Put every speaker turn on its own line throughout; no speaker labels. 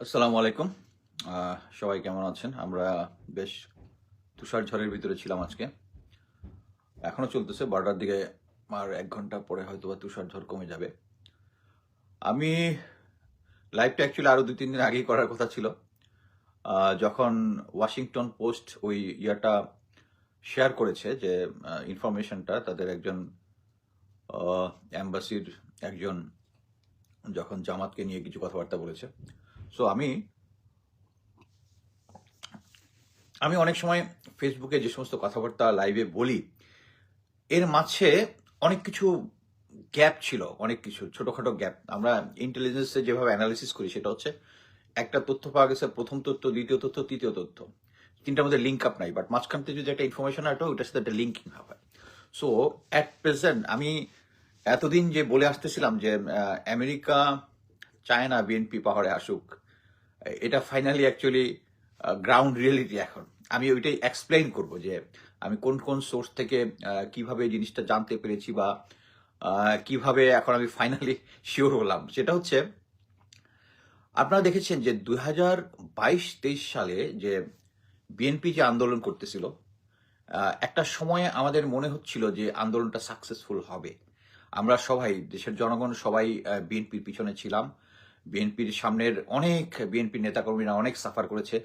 আসসালামু আলাইকুম। সবাই কেমন আছেন? আমরা বেশ তুষার ঝড়ের ভিতরে ছিলাম আজকে। এখনও চলতেছে, বারোটার দিকে আর এক ঘণ্টা পরে হয়তো বা তুষার ঝড় কমে যাবে। আমি লাইভটা অ্যাকচুয়ালি আরও দুই তিন দিন আগেই করার কথা ছিল। যখন ওয়াশিংটন পোস্ট ওই ইয়াটা শেয়ার করেছে যে ইনফরমেশনটা তাদের একজন অ্যাম্বাসির একজন যখন জামাতকে নিয়ে কিছু কথাবার্তা বলেছে সো আমি আমি অনেক সময় ফেসবুকে যে সমস্ত কথাবার্তা লাইভে বলি, এর মাঝে অনেক কিছু গ্যাপ ছিল, অনেক কিছু, ছোটখাটো গ্যাপ আমরা ইন্টেলিজেন্সে যেভাবে অ্যানালিসিস করি, সেটা হচ্ছে একটা তথ্য পাওয়া গেছে, প্রথম তথ্য, দ্বিতীয় তথ্য, তৃতীয় তথ্য। তিনটার মধ্যে লিঙ্ক আপ নাই বাট মাঝখান থেকে যদি একটা ইনফরমেশন আসে, ওইটার সাথে একটা লিঙ্কিং হবে সো অ্যাট প্রেজেন্ট আমি এতদিন যে বলে আসতেছিলাম যে আমেরিকা চায়না বিএনপি পাহাড়ে আসুক এটা ফাইনালি অ্যাকচুয়ালি গ্রাউন্ড রিয়েলিটি এখন। আমি ওইটাই এক্সপ্লেইন করব যে আমি কোন কোন সোর্স থেকে আহ, কীভাবে জিনিসটা জানতে পেরেছি বা আহ, কীভাবে এখন আমি ফাইনালি শিওর হলাম। সেটা হচ্ছে আপনারা দেখেছেন যে দুই হাজার বাইশ তেইশ সালে যে বিএনপি যে আন্দোলন করতেছিল একটা সময়ে আমাদের মনে হচ্ছিল যে আন্দোলনটা সাকসেসফুল হবে। আমরা সবাই দেশের জনগণ সবাই বিএনপির পিছনে ছিলাম। বিএনপির সামনের অনেক বিএনপির নেতাকর্মীরা অনেক সাফার করেছে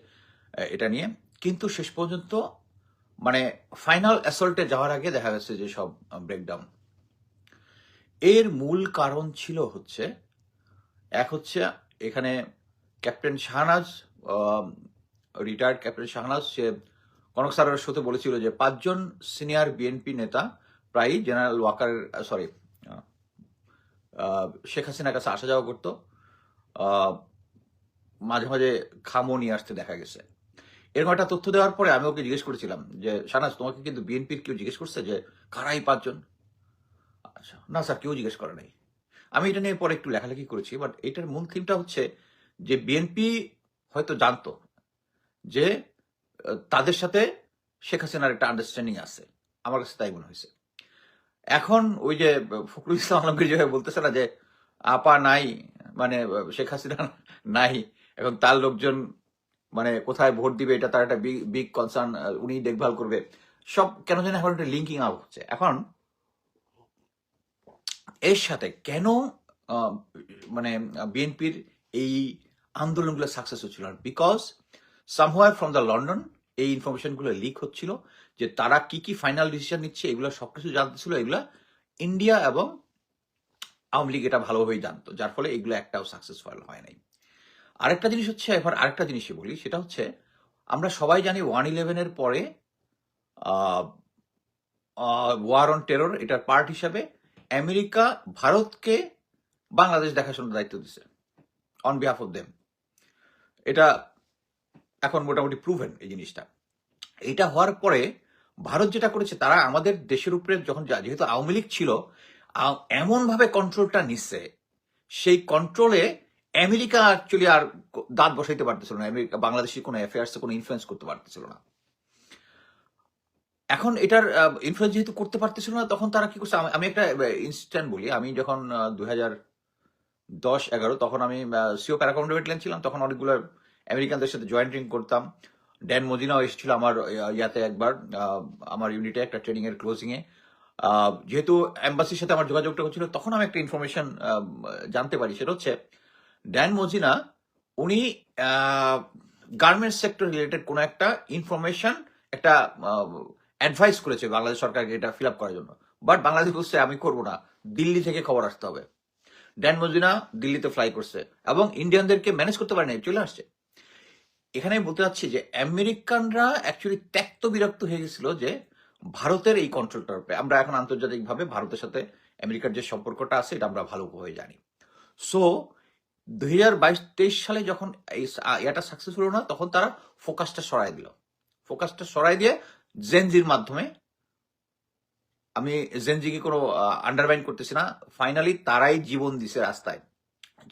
এটা নিয়ে। কিন্তু শেষ পর্যন্ত মানে ফাইনাল অ্যাসল্টে যাওয়ার আগে দেখা গেছে যে সব ব্রেকডাউন এর মূল কারণ ছিল হচ্ছে, এক হচ্ছে এখানে captain Shahnaz retired captain Shahnaz, সে কনক স্যারের সাথে বলেছিল যে পাঁচজন সিনিয়র বিএনপি নেতা, প্রায়ই জেনারেল ওয়াকার সরি শেখ হাসিনার কাছে আসা যাওয়া করতো। মাঝে মাঝে খামও নিয়ে আসতে দেখা গেছে। এরকম একটা তথ্য দেওয়ার পরে আমি ওকে জিজ্ঞেস করেছিলাম যে শাহনাজ তোমাকে কিন্তু বিএনপির কেউ জিজ্ঞেস করছে যে, কারাই পাঁচজন? আচ্ছা না স্যার, কেউ জিজ্ঞেস করে নাই। আমি এটা নিয়ে পরে একটু লেখালেখি করেছি বাট এটার মূল থিমটা হচ্ছে যে, বিএনপি হয়তো জানতো যে, তাদের সাথে শেখ হাসিনার একটা আন্ডারস্ট্যান্ডিং আছে। আমার কাছে তাই মনে হয়েছে। এখন ওই যে ফখরুল ইসলাম আলমগীর যেভাবে বলতেছে না যে, আপা নাই মানে শেখ হাসিনা নাই। এখন তার লোকজন মানে কোথায় ভোট দিবে এটা তার একটা বিগ কনসার্ন উনি দেখভাল করবে। সব কেন জানি এখন একটা লিঙ্কিং আপ হচ্ছে। এখন এর সাথে কেন মানে বিএনপির এই আন্দোলনগুলো সাকসেস হচ্ছিল? না because somehow from the London এই ইনফরমেশনগুলো লিক হচ্ছিল যে তারা কি কি ফাইনাল ডিসিশন নিচ্ছে, এগুলো সবকিছু জানতেছিল এগুলো ইন্ডিয়া এবং আওয়ামী লীগ এটা ভালোভাবেই জানতো, যার ফলে এগুলো একটাও সাকসেসফুল হয় নাই। আরেকটা জিনিস হচ্ছে, এবার আরেকটা জিনিসই বলি, সেটা হচ্ছে আমরা সবাই জানি ওয়ান ইলেভেনের পরে ওয়ার অন টেরর এটার পার্ট হিসাবে আমেরিকা ভারতকে বাংলাদেশ দেখাশোনার দায়িত্ব দিছে অন বিহাফ অফ দেম এটা এখন মোটামুটি প্রুভেন এই জিনিসটা। এটা হওয়ার পরে ভারত যেটা করেছে, তারা আমাদের দেশের উপরে যখন, যেহেতু আওয়ামী লীগ ছিল এমন ভাবে কন্ট্রোলটা নিচ্ছে সেই কন্ট্রোলে আমেরিকা অ্যাকচুয়ালি আর দাঁত বসাইতে পারতেছিল না। আমেরিকা বাংলাদেশের কোনো অ্যাফেয়ার্স কোনো ইনফ্লুয়েন্স করতে পারতেছিল না। এখন এটার ইনফ্লুয়েন্স যেহেতু করতে পারতেছিল না তখন তারা কি করছে? আমি- একটা ইনস্ট্যান্ট বলি। আমি যখন দুই হাজার দশ এগারো তখন আমি সিও প্যারাকাউন্টেন্ট ছিলাম তখন অনেকগুলো আমেরিকানদের সাথে জয়েন্টিং করতাম। ড্যান মদিনাও এসেছিল আমার ইয়াতে একবার আমার ইউনিটে একটা ট্রেনিং এর ক্লোজিং এ। আহ, যেহেতু এম্বাসির সাথে আমার যোগাযোগটা হচ্ছিল, তখন আমি একটা ইনফরমেশন জানতে পারি। সেটা হচ্ছে ড্যান মজিনা উনি গার্মেন্টস সেক্টর রিলেটেড কোনো একটা ইনফরমেশন একটা অ্যাডভাইস করেছে বাংলাদেশ সরকারকে এটা ফিল আপ করার জন্য। বাট বাংলাদেশ বলছে, আমি করব না। দিল্লি থেকে খবর আসতে হবে। ড্যান মজিনা দিল্লিতে ফ্লাই করছে এবং ইন্ডিয়ানদেরকে ম্যানেজ করতে পারেনি, চলে আসছে। এখানে বলতে চাচ্ছি যে, আমেরিকানরা অ্যাকচুয়ালি ত্যক্ত বিরক্ত হয়ে গেছিল যে ভারতের এই কন্ট্রোলটার উপরে। আমরা এখন আন্তর্জাতিকভাবে ভারতের সাথে আমেরিকার যে সম্পর্কটা আছে, এটা আমরা ভালোভাবে জানি। সো দুই হাজার বাইশ তেইশ সালে যখন এই সা- ইয়াটা সাকসেস হলো না, তখন তারা ফোকাসটা সরাই দিল। ফোকাসটা সরাই দিয়ে জেনজির মাধ্যমে, আমি জেনজিকে কোনো আন্ডারমাইন করতেছি না। ফাইনালি তারাই জীবন দিছে রাস্তায়।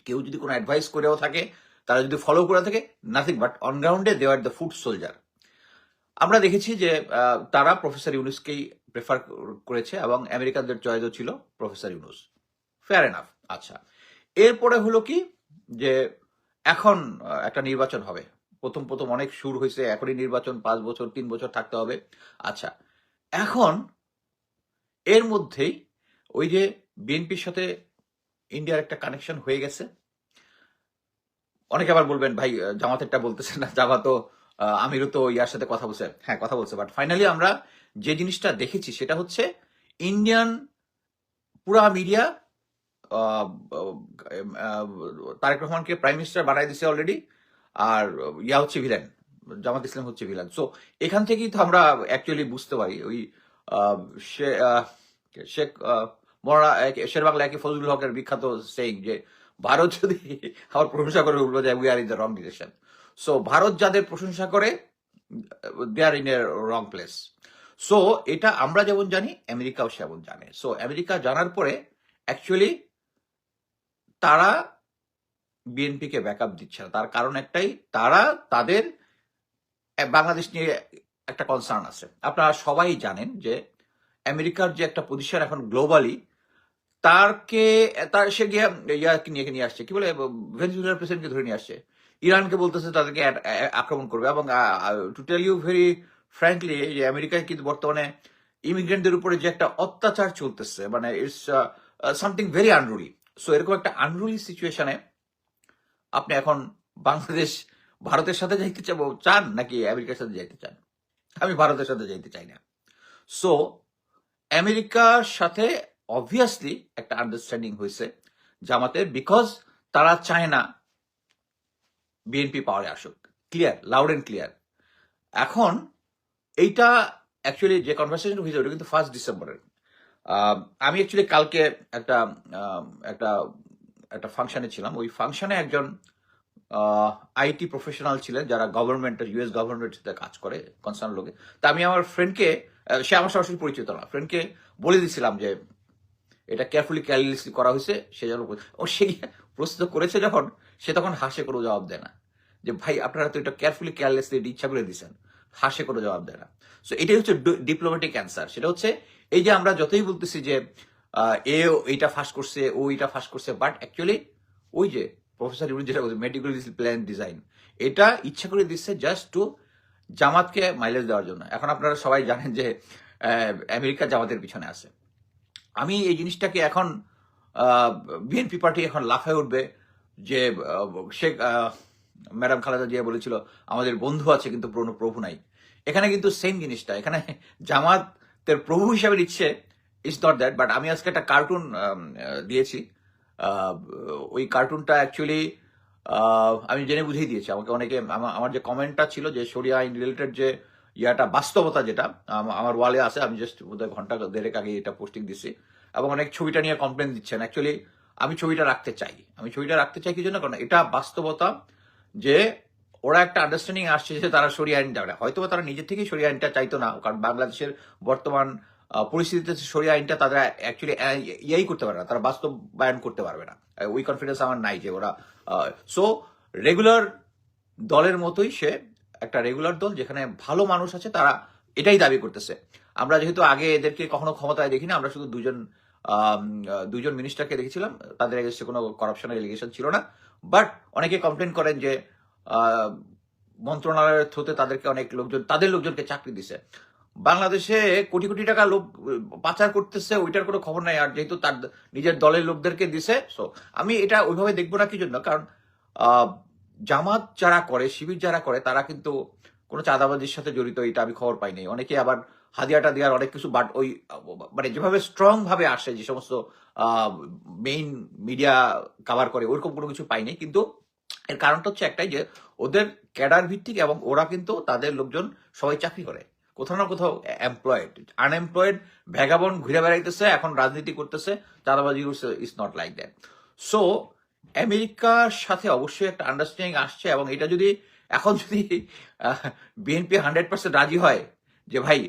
কেউ যদি কোনো অ্যাডভাইস করেও থাকে, তারা যদি ফলো করে থাকে নাথিং বাট অন গ্রাউন্ডে they are the food soldier আমরা দেখেছি যে তারা প্রফেসর ইউনুসকেই প্রেফার করেছে এবং আমেরিকানদের চয়েসও ছিল প্রফেসর ইউনুস। ফেয়ার এনাফ আচ্ছা। এরপরে হলো কি? যে এখন একটা নির্বাচন হবে। প্রথম প্রথম অনেক সুর হয়েছে এখনই নির্বাচন পাঁচ বছর তিন বছর থাকতে হবে। আচ্ছা এখন এর মধ্যেই ওই যে বিএনপির সাথে ইন্ডিয়ার একটা কানেকশন হয়ে গেছে। অনেকে আবার বলবেন ভাই জামাতেরটা বলতেছে না। জামাতও আহ, আমিরও তো ইয়ার সাথে কথা বলছে। হ্যাঁ কথা বলছে। বাট ফাইনালি আমরা যে জিনিসটা দেখেছি সেটা হচ্ছে ইন্ডিয়ান পুরা মিডিয়া তারেক রহমানকে প্রাইম মিনিস্টার বানাই দিছে অলরেডি আর ইয়া হচ্ছে ভিলেন জামাত ইসলাম হচ্ছে ভিলেন সো এখান থেকেই তো আমরা অ্যাকচুয়ালি বুঝতে পারি ওই শেখ মরা শের বাংলা একে ফজলুল হকের বিখ্যাত সেইং যে, ভারত যদি আবার প্রশংসা করে বলব যে we are in the wrong direction so Bharat যাদের প্রশংসা করে they are in a wrong place so এটা আমরা যেমন জানি আমেরিকাও সেমন জানে। সো আমেরিকা জানার পরে অ্যাকচুয়ালি তারা বিএনপিকে ব্যাকআপ দিচ্ছে না। তার কারণ একটাই, তারা তাদের বাংলাদেশ নিয়ে একটা কনসার্ন আছে। আপনারা সবাই জানেন যে আমেরিকার যে একটা পজিশন এখন গ্লোবালি তারকে, তার সে গিয়ে ইয়াকে নিয়ে নিয়ে আসছে। কি বলে? ভেনেজুয়েলার প্রেসিডেন্টকে ধরে নিয়ে আসছে। ইরানকে বলতেছে তাদেরকে আক্রমণ করবে এবং to tell you very frankly যে আমেরিকায় কিন্তু বর্তমানে ইমিগ্রেন্টদের উপরে যে একটা অত্যাচার চলতেছে মানে it's something very unruly so এরকম একটা আনরুলি সিচুয়েশনে আপনি এখন বাংলাদেশ ভারতের সাথে যাইতে চাবো, চান নাকি আমেরিকার সাথে যাইতে চান? আমি ভারতের সাথে যাইতে চাই না। সো আমেরিকার সাথে অবভিয়াসলি একটা আন্ডারস্ট্যান্ডিং হয়েছে জামাতের বিকজ তারা চায় না বিএনপি পাওয়ারে আসুক। ক্লিয়ার লাউড এন্ড ক্লিয়ার এখন এইটা অ্যাকচুয়ালি যে কনভারসেশন হয়েছে, ওটা কিন্তু ফার্স্ট ডিসেম্বরের আমি অ্যাকচুয়ালি কালকে একটা একটা একটা ফাংশনে ছিলাম। ওই ফাংশনে একজন আইটি প্রফেশনাল ছিলেন যারা গভর্নমেন্টের ইউএস গভর্নমেন্টের সাথে কাজ করে কনসার্ন লোকে। তা আমি আমার ফ্রেন্ডকে সে আমার সরাসরি পরিচিত না। ফ্রেন্ডকে বলে দিয়েছিলাম যে, এটা কেয়ারফুলি ক্যারলেসলি করা হয়েছে, সে যেন ও সেই প্রশ্ন করেছে যখন, সে তখন হাসে কোনো জবাব দেয় না। যে ভাই, আপনারা তো এটা কেয়ারফুলি কেয়ারলেসলি ইচ্ছা করে দিচ্ছেন হাসে কোনো জবাব দেয় না। সো এটাই হচ্ছে ডিপ্লোম্যাটিক অ্যান্সার সেটা হচ্ছে, এই যে আমরা যতই বলতেছি যে এ এইটা ফাঁস করছে, ও এইটা ফাঁস করছে বাট অ্যাকচুয়ালি ওই যে প্রফেসর ইবুল যেটা বলছে মেডিকেল প্ল্যান ডিজাইন এটা ইচ্ছা করে দিচ্ছে জাস্ট টু জামাতকে মাইলেজ দেওয়ার জন্য। এখন আপনারা সবাই জানেন যে আমেরিকা জামাতের পিছনে আছে। আমি এই জিনিসটাকে এখন বিএনপি পার্টি এখন লাফায় উঠবে যে শেখ ম্যাডাম খালেদা জিয়া বলেছিল, আমাদের বন্ধু আছে কিন্তু কোনো প্রভু নাই। এখানে কিন্তু সেম জিনিসটা। এখানে জামাতের প্রভু হিসাবে নিচ্ছে ইজ নট দ্যাট বাট আমি আজকে একটা কার্টুন দিয়েছি। ওই কার্টুনটা অ্যাকচুয়ালি আমি জেনে বুঝিয়ে দিয়েছি। আমাকে অনেকে, আমা- আমার যে কমেন্টটা ছিল যে, সরিয়া আইন রিলেটেড যে ইয়াটা বাস্তবতা যেটা আমার ওয়ালে আছে, আমি জাস্ট বোধহয় ঘণ্টা দেড়েক আগে এটা পোস্টিং দিচ্ছি এবং অনেক ছবিটা নিয়ে কমপ্লেন দিচ্ছেন। অ্যাকচুয়ালি আমি ছবিটা রাখতে চাই। আমি ছবিটা রাখতে চাই কি জন্য? কারণ এটা বাস্তবতা যে ওরা একটা আন্ডারস্ট্যান্ডিং আসছে যে তারা সরিয়ে আইনটা হয়তো তারা নিজের থেকেই সরিয়ে আইনটা চাইতো না, কারণ বাংলাদেশের বর্তমান পরিস্থিতিতে সরিয়ে আইনটা তারা অ্যাকচুয়ালি ইয়াই করতে পারে না। তারা বাস্তবায়ন করতে পারবে না। ওই কনফিডেন্স আমার নাই যে ওরা সো রেগুলার দলের মতোই সে একটা রেগুলার দল যেখানে ভালো মানুষ আছে, তারা এটাই দাবি করতেছে। আমরা যেহেতু আগে এদেরকে কখনো ক্ষমতায় দেখিনি, আমরা শুধু দুজন দুজন মিনিস্টারকে দেখেছিলাম। তাদের এগেস্টে কোনো করাপশনের এলিগেশন ছিল না। বাট অনেকে কমপ্লেন করেন যে মন্ত্রণালয়ের থ্রুতে তাদেরকে অনেক লোকজন, তাদের লোকজনকে চাকরি দিছে। বাংলাদেশে কোটি কোটি টাকা লোক পাচার করতেছে, ওইটার কোনো খবর নাই। আর যেহেতু তার নিজের দলের লোকদেরকে দিছে সো আমি এটা ওইভাবে দেখব না কি জন্য? কারণ জামাত যারা করে, শিবির যারা করে, তারা কিন্তু কোনো চাঁদাবাজির সাথে জড়িত, এটা আমি খবর পাইনি অনেকে আবার হাদিয়াটা দেওয়ার অনেক কিছু বাট ওই মানে যেভাবে স্ট্রং ভাবে আসে যে সমস্ত মেইন মিডিয়া কভার করে, ওরকম কোনো কিছু পাইনি। কিন্তু এর কারণটা হচ্ছে একটাই যে, ওদের ক্যাডার ভিত্তিক এবং ওরা কিন্তু তাদের লোকজন সবাই চাকরি করে। কোথাও না কোথাও এমপ্লয়েড আনএমপ্লয়েড ভ্যাগাবন ঘুরে বেড়াইতেছে, এখন রাজনীতি করতেছে, চাঁদাবাজি is not like that so আমেরিকার সাথে অবশ্যই একটা আন্ডারস্ট্যান্ডিং আসছে এবং এটা যদি এখন যদি বিএনপি হান্ড্রেড পার্সেন্ট রাজি হয় যে ভাই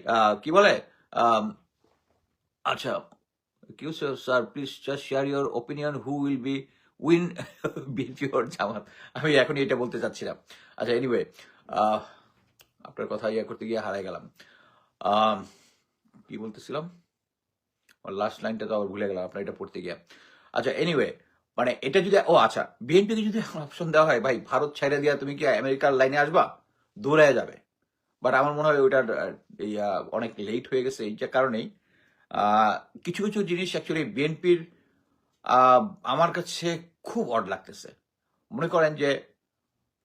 কি বলে? আচ্ছা কি sir please just share your opinion who will be win BNP or Jamaat? আমি এখনই এটা বলতে চাচ্ছিলাম। আচ্ছা এনিওয়ে আপনার কথা ইয়ে করতে গিয়ে হারাই গেলাম। কি বলতেছিলাম? লাস্ট লাইনটা তো আবার ভুলে গেলাম, আপনার এটা পড়তে গিয়ে। আচ্ছা এনিওয়ে মানে এটা যদি, ও আচ্ছা বিএনপিকে যদি অপশন দেওয়া হয়, ভাই, ভারত ছেড়ে দিয়া তুমি কি আমেরিকার লাইনে আসবা? দৌড়ে যাবে। বাট আমার মনে হয় ওইটার অনেক লেট হয়ে গেছে এই যে কারণেই। কিছু কিছু জিনিস অ্যাকচুয়ালি বিএনপির আমার কাছে খুব অড লাগতেছে। মনে করেন যে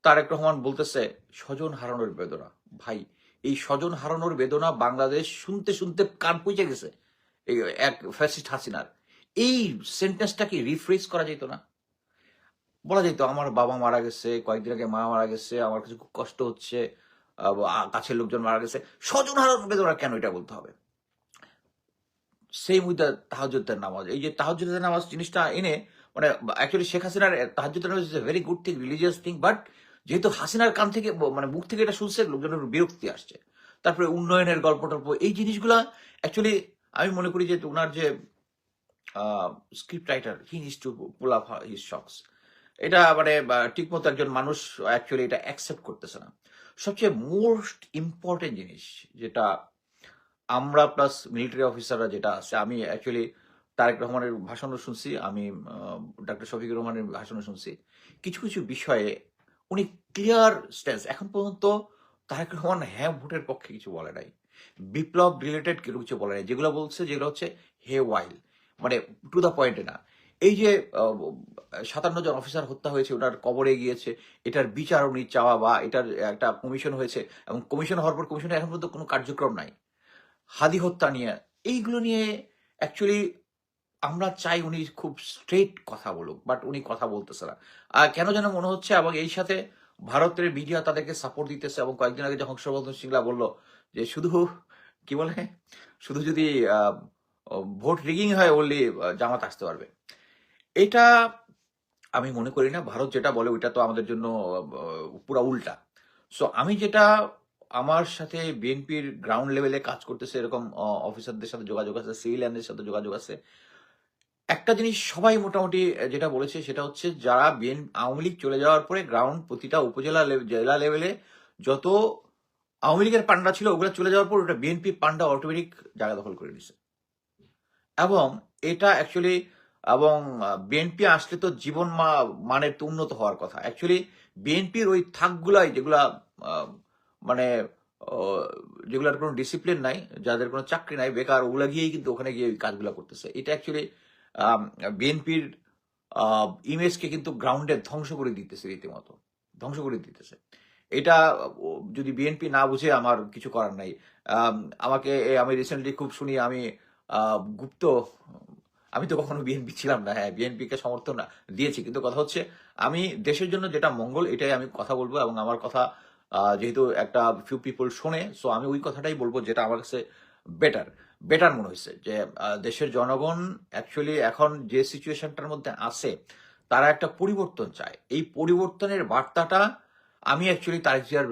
তারেক রহমান বলতেছে, স্বজন হারানোর বেদনা। ভাই, এই স্বজন হারানোর বেদনা বাংলাদেশ শুনতে শুনতে কান পুজে গেছে। এই, এক ফ্যাসিস্ট হাসিনার। এই সেন্টেন্সটাকে রিফ্রেশ করা যেত না? বলা যেত আমার বাবা মারা গেছে, কয়েকদিন আগে মা মারা গেছে, আমার কাছে খুব কষ্ট হচ্ছে। কাছের লোকজন মারা গেছে। স্বজন হারানোর বেদনা কেন এটা বলতে হবে? সেম উইথ তাহাজুদ্দের নামাজ। এই যে তাহাজুদ্দের নামাজ জিনিসটা এনে মানে অ্যাকচুয়ালি শেখ হাসিনার তাহাজুদ্দের নামাজ is very good thing religious thing but যেহেতু হাসিনার কান থেকে মানে মুখ থেকে এটা শুনছে, লোকজনের বিরক্তি আসছে। তারপরে উন্নয়নের গল্প টল্প, এই জিনিসগুলা অ্যাকচুয়ালি আমি মনে করি যে ওনার যে script writer he needs to pull up his socks এটা মানে ঠিকমতো একজন মানুষ অ্যাকচুয়ালি এটা অ্যাকসেপ্ট করতেছে না। সবচেয়ে মোস্ট ইম্পর্টেন্ট জিনিস যেটা আমরা প্লাস মিলিটারি অফিসাররা যেটা আছে, আমি অ্যাকচুয়ালি তারেক রহমানের ভাষণও শুনছি, আমি ডাক্তার শফিকুর রহমানের ভাষণও শুনছি। কিছু কিছু বিষয়ে উনি ক্লিয়ার স্ট্যান্স এখন পর্যন্ত তারেক রহমান হ্যাঁ ভোটের পক্ষে কিছু বলে নাই। বিপ্লব রিলেটেড কিছু বলে নাই, যেগুলো বলছে যেগুলো হচ্ছে হে ওয়াইল মানে টু দ্য পয়েন্টে না। এই যে সাতান্ন জন অফিসার হত্যা হয়েছে ওটার কবরে গিয়েছে, এটার বিচার উনি চাওয়া বা এটার একটা কমিশন হয়েছে, এবং কমিশন হওয়ার পর কমিশনে এখন পর্যন্ত কোনো কার্যক্রম নাই। হাদি হত্যা নিয়ে, এইগুলো নিয়ে অ্যাকচুয়ালি আমরা চাই উনি খুব স্ট্রেট কথা বলুক বাট উনি কথা বলতেছে না। আর কেন যেন মনে হচ্ছে, এবং এই সাথে ভারতের মিডিয়া তাদেরকে সাপোর্ট দিতেছে, এবং কয়েকদিন আগে যখন হর্ষবর্ধন সিংলা বলল যে শুধু, কি বলে, শুধু যদি ভোট রিগিং হয় বললে জামাত আসতে পারবে। এটা আমি মনে করি না, ভারত যেটা বলে ওইটা তো আমাদের জন্য পুরা উল্টা। সো আমি যেটা আমার সাথে বিএনপির গ্রাউন্ড লেভেলে কাজ করতেছে, এরকম অফিসারদের সাথে যোগাযোগ আছে সিভিলিয়ানদের সাথে যোগাযোগ আছে, একটা জিনিস সবাই মোটামুটি যেটা বলেছে সেটা হচ্ছে যারা বিএন আওয়ামী লীগ চলে যাওয়ার পরে গ্রাউন্ড প্রতিটা উপজেলা জেলা লেভেলে যত আওয়ামী লীগের পান্ডা ছিল, ওগুলো চলে যাওয়ার পর ওটা বিএনপি পান্ডা অটোমেটিক জায়গা দখল করে নিছে। এবং এটা অ্যাকচুয়ালি এবং বিএনপি আসলে তো জীবন মানের তো উন্নত হওয়ার কথা। অ্যাকচুয়ালি বিএনপির ওই থাকগুলাই যেগুলা মানে যেগুলোর কোনো ডিসিপ্লিন নাই, যাদের কোনো চাকরি নাই, বেকার, ওগুলা গিয়েই কিন্তু ওখানে গিয়ে ওই কাজগুলো করতেছে। এটা অ্যাকচুয়ালি বিএনপির ইমেজকে কিন্তু গ্রাউন্ডে ধ্বংস করে দিতেছে রীতিমতো। ধ্বংস করে দিতেছে। এটা যদি বিএনপি না বুঝে আমার কিছু করার নাই। আমাকে আমি রিসেন্টলি খুব শুনি, আমি গুপ্ত আমি তো কখনো বিএনপি ছিলাম না হ্যাঁ বিএনপি কে সমর্থন দিয়েছি। কিন্তু কথা হচ্ছে, আমি দেশের জন্য যেটা মঙ্গল, এটাই আমি কথা বলব এবং আমার কথা যেহেতু একটা ফিউ পিপল শোনে সো আমি ওই কথাটাই বলব যেটা আমার কাছে বেটার বেটার মনে হয়েছে যে দেশের জনগণ অ্যাকচুয়ালি এখন যে সিচুয়েশনটার মধ্যে আছে, তারা একটা পরিবর্তন চায়। এই পরিবর্তনের বার্তাটা আমি অ্যাকচুয়ালি জিয়ার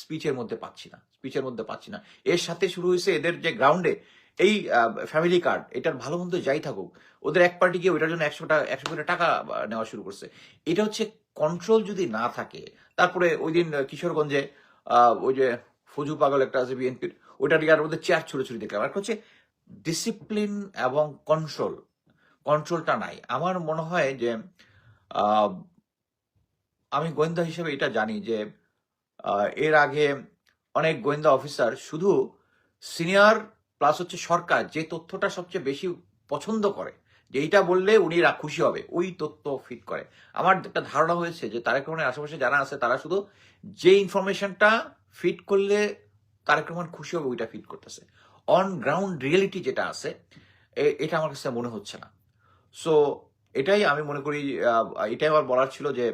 স্পিচের মধ্যে পাচ্ছি না স্পিচের মধ্যে পাচ্ছি না। এর সাথে শুরু হয়েছে এদের যে গ্রাউন্ডে এই ফ্যামিলি কার্ড এটার ভালো মন্দ যাই থাকুক, ওদের এক পার্টি গিয়ে ওইটার জন্য একশো একশো কোটি টাকা নেওয়া শুরু করছে। এটা হচ্ছে কন্ট্রোল যদি না থাকে, তারপরে ওই দিন কিশোরগঞ্জে ওই যে ফজু পাগল একটা আছে বিএনপির ওইটার ইয়ার মধ্যে চেয়ার ছুড়ে দেখলাম। একটা হচ্ছে ডিসিপ্লিন এবং কন্ট্রোল কন্ট্রোলটা নাই। আমার মনে হয় যে আমি গোয়েন্দা হিসেবে এটা জানি যে এর আগে অনেক গোয়েন্দা অফিসার শুধু সিনিয়র প্লাস হচ্ছে সরকার যে তথ্যটা সবচেয়ে বেশি পছন্দ করে, যে এইটা বললে উনি খুশি হবে, ওই তথ্য ফিট করে। আমার একটা ধারণা হয়েছে যে তারেক রহমানের আশেপাশে যারা আছে, তারা শুধু যে ইনফরমেশনটা ফিট করলে তারেক রহমান খুশি হবে, ওইটা ফিট করতেছে। অন গ্রাউন্ড রিয়েলিটি যেটা আছে এটা আমার কাছে মনে হচ্ছে না। সো এটাই আমি মনে করি এটাই আমার বলার ছিল যে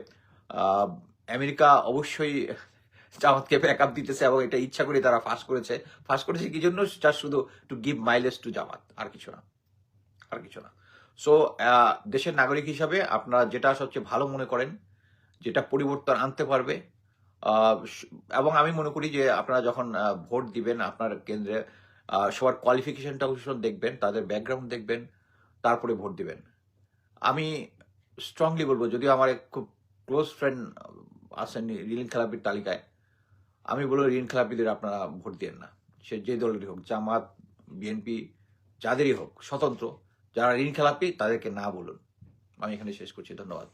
আমেরিকা অবশ্যই জামাতকে ব্যাক আপ দিতেছে এবং এটা ইচ্ছা করে তারা ফাঁস করেছে। ফাঁস করেছে কি জন্য? জাস্ট শুধু to give mileage to Jamaat, আর কিছু না। আর কিছু না। সো দেশের নাগরিক হিসাবে আপনারা যেটা সবচেয়ে ভালো মনে করেন, যেটা পরিবর্তন আনতে পারবে এবং আমি মনে করি যে আপনারা যখন ভোট দিবেন আপনার কেন্দ্রে সবার কোয়ালিফিকেশনটা দেখবেন, তাদের ব্যাকগ্রাউন্ড দেখবেন, তারপরে ভোট দিবেন। আমি স্ট্রংলি বলব, যদিও আমার এক খুব ক্লোজ ফ্রেন্ড আছেন ঋণ খেলাপির তালিকায় আমি বলব ঋণ খেলাপিদের আপনারা ভোট দেন না। সে যে দলেরই হোক, জামাত বিএনপি যাদেরই হোক, স্বতন্ত্র, যারা ঋণ খেলাপি, তাদেরকে না বলুন। আমি এখানে শেষ করছি। ধন্যবাদ।